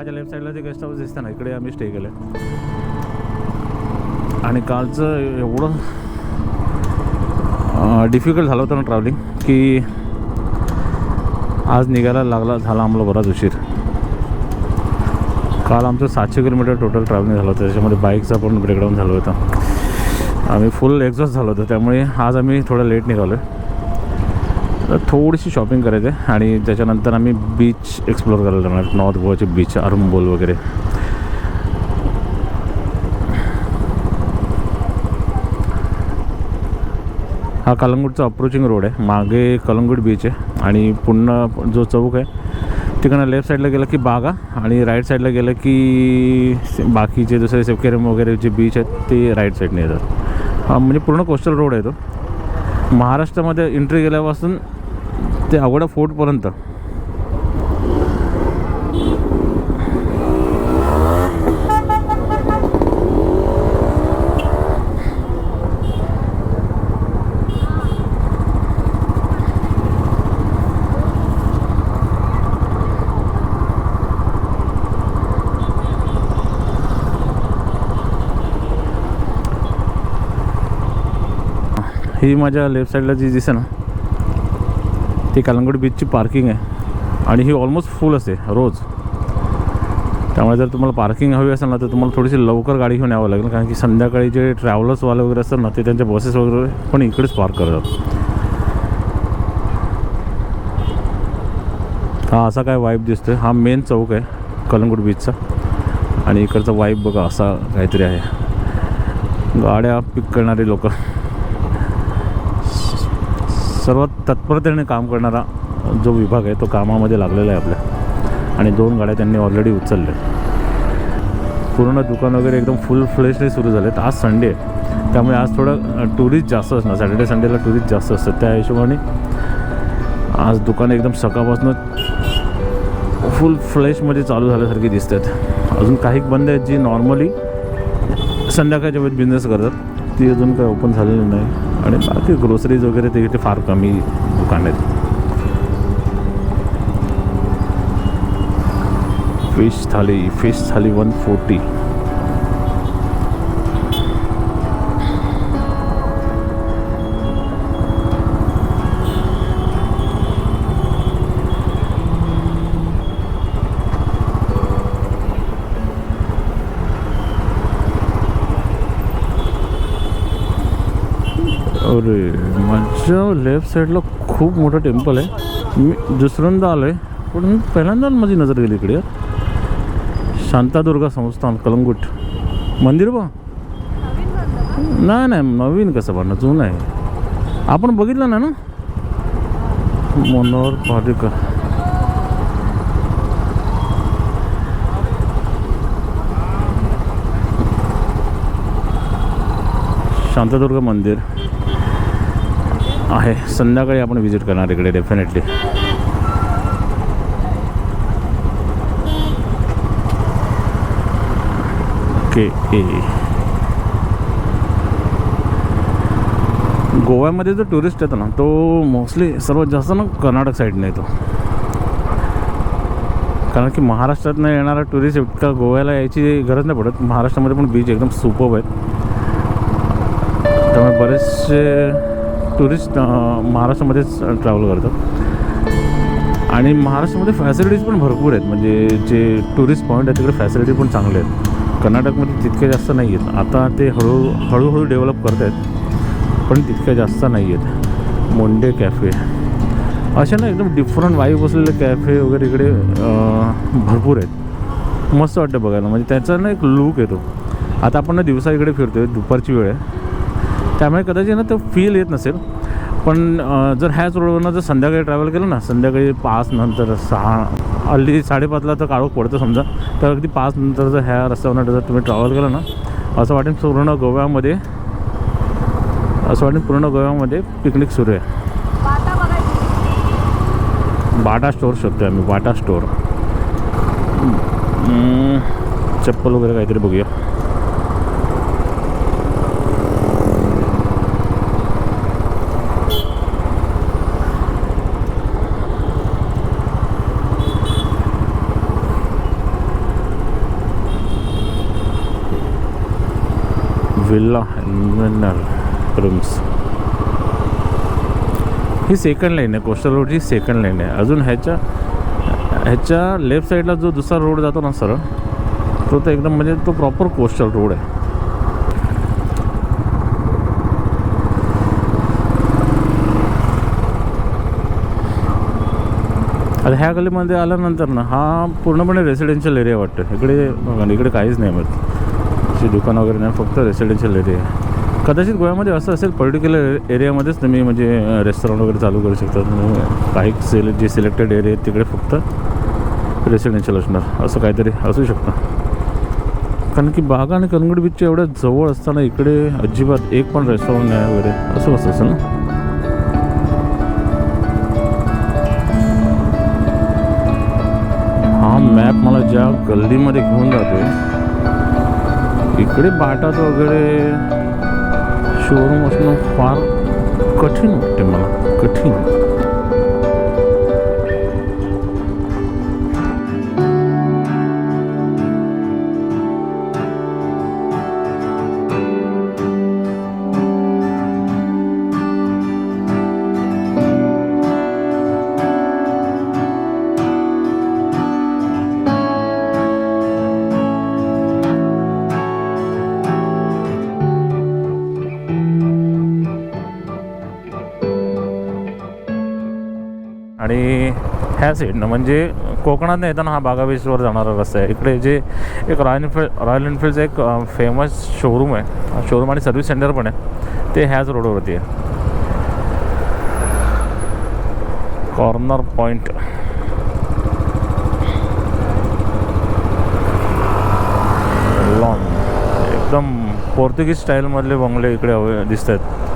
माझ्या लेफ्ट साईडला ते गेस्ट हाऊस दिसतं ना इकडे आम्ही स्टे केलं आणि कालचं एवढं डिफिकल्ट झालं होतं ना ट्रॅव्हलिंग की आज निघायला लागला झाला आम्हाला बराच उशीर. काल आमचं सातशे किलोमीटर टोटल ट्रॅव्हलिंग झालं होतं त्याच्यामध्ये बाईकचा पण ब्रेकडाऊन झालं होतं. आम्ही फुल एक्झॉस्ट झालो होतो त्यामुळे आज आम्ही थोडं लेट निघालो आहे तर थोडीशी शॉपिंग करायची आहे. आणि त्याच्यानंतर आम्ही बीच एक्सप्लोअर करायला जाणार नॉर्थ गोवाचे बीच अरुंबोल वगैरे. हा कलंगूटचा अप्रोचिंग रोड आहे. मागे कलंगूट बीच आहे. आणि पुन्हा जो चौक आहे तिकडनं लेफ्ट साईडला गेलं की बागा आणि राईट साईडला गेलं की बाकीचे दुसरे सेफकेरम वगैरे जे बीच आहेत ते राईट साईडने येतात. म्हणजे पूर्ण कोस्टल रोड आहे तो. महाराष्ट्रामध्ये एंट्री गेल्यापासून ते आवडा फोर्टपर्यंत. ही माझ्या लेफ्ट साईडला जी दिसे ना ती कलंगूट बीचची पार्किंग आहे. आणि ही ऑलमोस्ट फुल असते रोज. त्यामुळे जर तुम्हाला पार्किंग हवी असेल ना तर तुम्हाला थोडीशी लवकर गाडी घेऊन यावं लागेल. कारण की संध्याकाळी जे ट्रॅव्हलर्सवाले वगैरे असतात ना ते त्यांच्या बसेस वगैरे पण इकडेच पार्क करतात. हा असा काय वाईब दिसतोय. हा मेन चौक आहे कलंगूट बीचचा आणि इकडचा वाईब बघा असा काहीतरी आहे. गाड्या पिक करणारे लोक सर्वात तत्परतेने काम करणारा जो विभाग आहे तो कामामध्ये लागलेला आहे आपल्या. आणि दोन गाड्या त्यांनी ऑलरेडी उचलल्या. पूर्ण दुकान वगैरे एकदम फुल फ्लेशने सुरू झालेत. आज संडे आहे. त्यामुळे आज थोडं टुरिस्ट जास्त असणार. सॅटर्डे संडेला टुरिस्ट जास्त असतात. त्या हिशोबाने आज दुकानं एकदम सकाळपासून फुल फ्लेशमध्ये चालू झाल्यासारखी दिसत आहेत अजून काही बंद आहेत जी नॉर्मली संध्याकाळच्या वेळेत बिझनेस करतात. ती अजून काही ओपन झालेली नाही. आणि बाकी ग्रोसरीज वगैरे ते इथे फार कमी दुकान आहेत. Fish thali fish thali one forty माझ्या लेफ्ट साईडला खूप मोठं टेम्पल आहे. मी दुसऱ्यांदा आलो आहे पण पहिल्यांदा माझी नजर गेली इकडे. शांतादुर्गा संस्थान कलंगूट. मंदिर बा. नाही नाही नवीन कसं बनणं जुनं आहे. आपण बघितलं ना ना? मनोहर पालिका शांतादुर्गा मंदिर. आहे. संध्याकाळी आपण व्हिजिट करणार इकडे डेफिनेटली ओके ए गोव्यामध्ये जो टुरिस्ट येतो ना तो मोस्टली सर्वात जास्त ना कर्नाटक साईडने येतो. कारण की महाराष्ट्रातनं येणारा टुरिस्ट इतका गोव्याला यायची गरज नाही पडत. महाराष्ट्रामध्ये पण बीच एकदम सुपब आहेत. त्यामुळे बरेचसे टुरिस्ट महाराष्ट्रामध्येच ट्रॅव्हल करतात. आणि महाराष्ट्रामध्ये फॅसिलिटीज पण भरपूर आहेत. म्हणजे जे टुरिस्ट पॉईंट आहेत तिकडे फॅसिलिटी पण चांगले आहेत. कर्नाटकमध्ये तितके जास्त नाही आहेत. आता ते हळू हळूहळू डेव्हलप करत आहेत पण तितक्या जास्त नाही आहेत. मोंडे कॅफे अशा ना एकदम डिफरंट वाईब असलेले कॅफे वगैरे इकडे भरपूर आहेत. मस्त वाटतं बघायला. म्हणजे त्याचा ना एक लूक येतो. आता आपण ना दिवसा इकडे फिरतोय. दुपारची वेळ आहे. त्यामुळे कदाचित ना तो फील येत नसेल. पण जर ह्याच रोडवरनं जर संध्याकाळी ट्रॅव्हल केलं ना संध्याकाळी पाच नंतर सहा हल्ली साडेपाचला तर काळोख पडतं समजा. तर अगदी पाच नंतर जर ह्या रस्त्यावरनं जर तुम्ही ट्रॅव्हल केलं ना असं वाटेल पूर्ण गोव्यामध्ये असं वाटेल पूर्ण गोव्यामध्ये पिकनिक सुरू आहे. बाटा स्टोअर शोधतोय आम्ही बाटा स्टोअर चप्पल वगैरे काहीतरी बघूया. विल्ला मिनल रूम्स ही सेकंड लाईन आहे कोस्टल रोडची सेकंड लाईन आहे. अजून ह्याच्या ह्याच्या लेफ्ट साईडला जो दुसरा रोड जातो ना सरळ तो तर एकदम म्हणजे तो प्रॉपर कोस्टल रोड आहे. आता ह्या गलीमध्ये आल्यानंतर ना हा पूर्णपणे रेसिडेन्शियल एरिया वाटतो. इकडे इकडे काहीच नाही मिळतं अशी दुकानं वगैरे नाही फक्त रेसिडेन्शियल एरिया आहे. कदाचित गोव्यामध्ये असं असेल पर्टिक्युलर एरियामध्येच तुम्ही म्हणजे रेस्टॉरंट वगैरे चालू करू शकता. तुम्ही काही सिले जे सिलेक्टेड एरिया आहेत तिकडे फक्त रेसिडेन्शियल असणार. असं काहीतरी असू शकतं. कारण की बागा आणि कनगड बीचच्या एवढ्या जवळ असताना इकडे अजिबात एक पण रेस्टॉरंट नाही वगैरे. असं कसं असेल ना? हा मॅप मला ज्या गल्लीमध्ये घेऊन जातोय इकडे बाटात वगैरे शोरूम असणं फार कठीण वाटते मला. कठीण. आणि ह्या साईडनं म्हणजे कोकणात येताना हा बागा बीचवर जाणारा रस्ता आहे. इकडे जे एक रॉयल एनफिल्ड रॉयल एनफिल्डचं एक फेमस शोरूम आहे. शोरूम आणि सर्व्हिस सेंटर पण आहे. ते ह्याच रोडवरती आहे. कॉर्नर पॉईंट लॉन एकदम पोर्तुगीज स्टाईलमधले बंगले इकडे हवे दिसत आहेत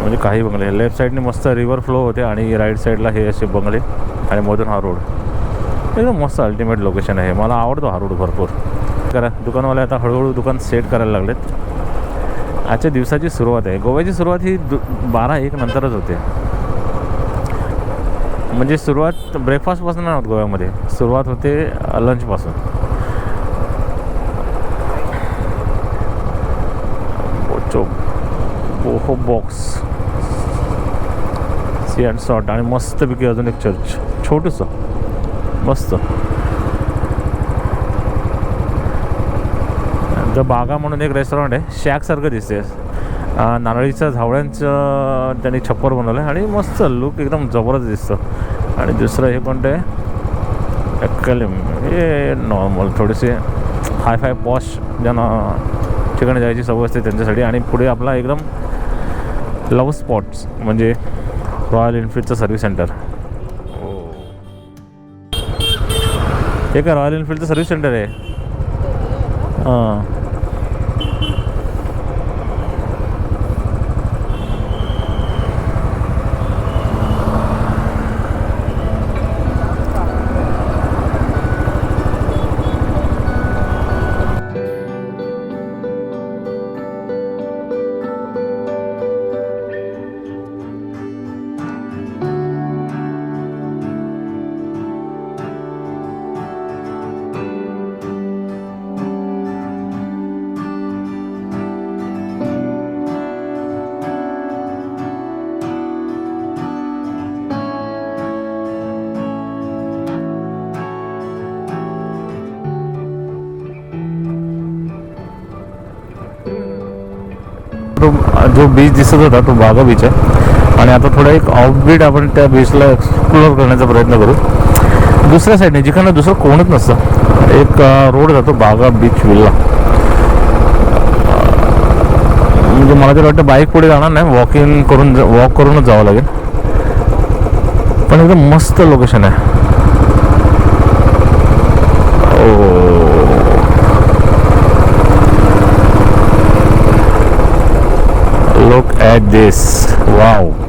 म्हणजे काही बंगले. लेफ्ट साईडने मस्त रिव्हर फ्लो होते आणि राईट साईडला हे असे बंगले आणि मधून हा रोड एकदम मस्त अल्टिमेट लोकेशन आहे. मला आवडतो हा रोड भरपूर. करा दुकानवाले आता हळूहळू दुकान सेट करायला लागलेत. आजच्या दिवसाची सुरुवात आहे. गोव्याची सुरुवात ही दु बारा एक नंतरच होते. म्हणजे सुरुवात ब्रेकफास्टपासून नाही होत गोव्यामध्ये. सुरुवात होते लंचपासून चो पोहो बॉक्स सी अँड सॉट आणि मस्तपैकी अजून एक चर्च छोटंसं. मस्त. द बागा म्हणून एक रेस्टॉरंट आहे. शॅकसारखं दिसते नारळीच्या झावळ्यांचं त्यांनी छप्पर बनवलं आहे आणि मस्त लुक एकदम जबरदस्त दिसतं. आणि दुसरं हे कोणतं आहे? एक्कलिम हे नॉर्मल थोडेसे हाय फाय पॉश ज्यांना ठिकाणी जायची सवय असते त्यांच्यासाठी. आणि पुढे आपला एकदम लव स्पॉट्स म्हणजे रॉयल एनफिल्डचं सर्व्हिस सेंटर. हे. काय रॉयल एनफिल्डचं सर्व्हिस सेंटर आहे? हां. तो जो बीच दिसत होता तो बागा बीच आहे. आणि आता थोडा एक ऑफबीट आपण त्या बीचला एक्सप्लोअर करण्याचा प्रयत्न करू. दुसऱ्या साईडने जिकडनं दुसरं कोणच नसतं एक रोड जातो बागा बीच विल्ला म्हणजे मला तरी वाटतं बाईक पुढे जाणार नाही वॉकिंग करून वॉक करूनच जावं लागेल. पण एकदम मस्त लोकेशन आहे. ओ look at this. Wow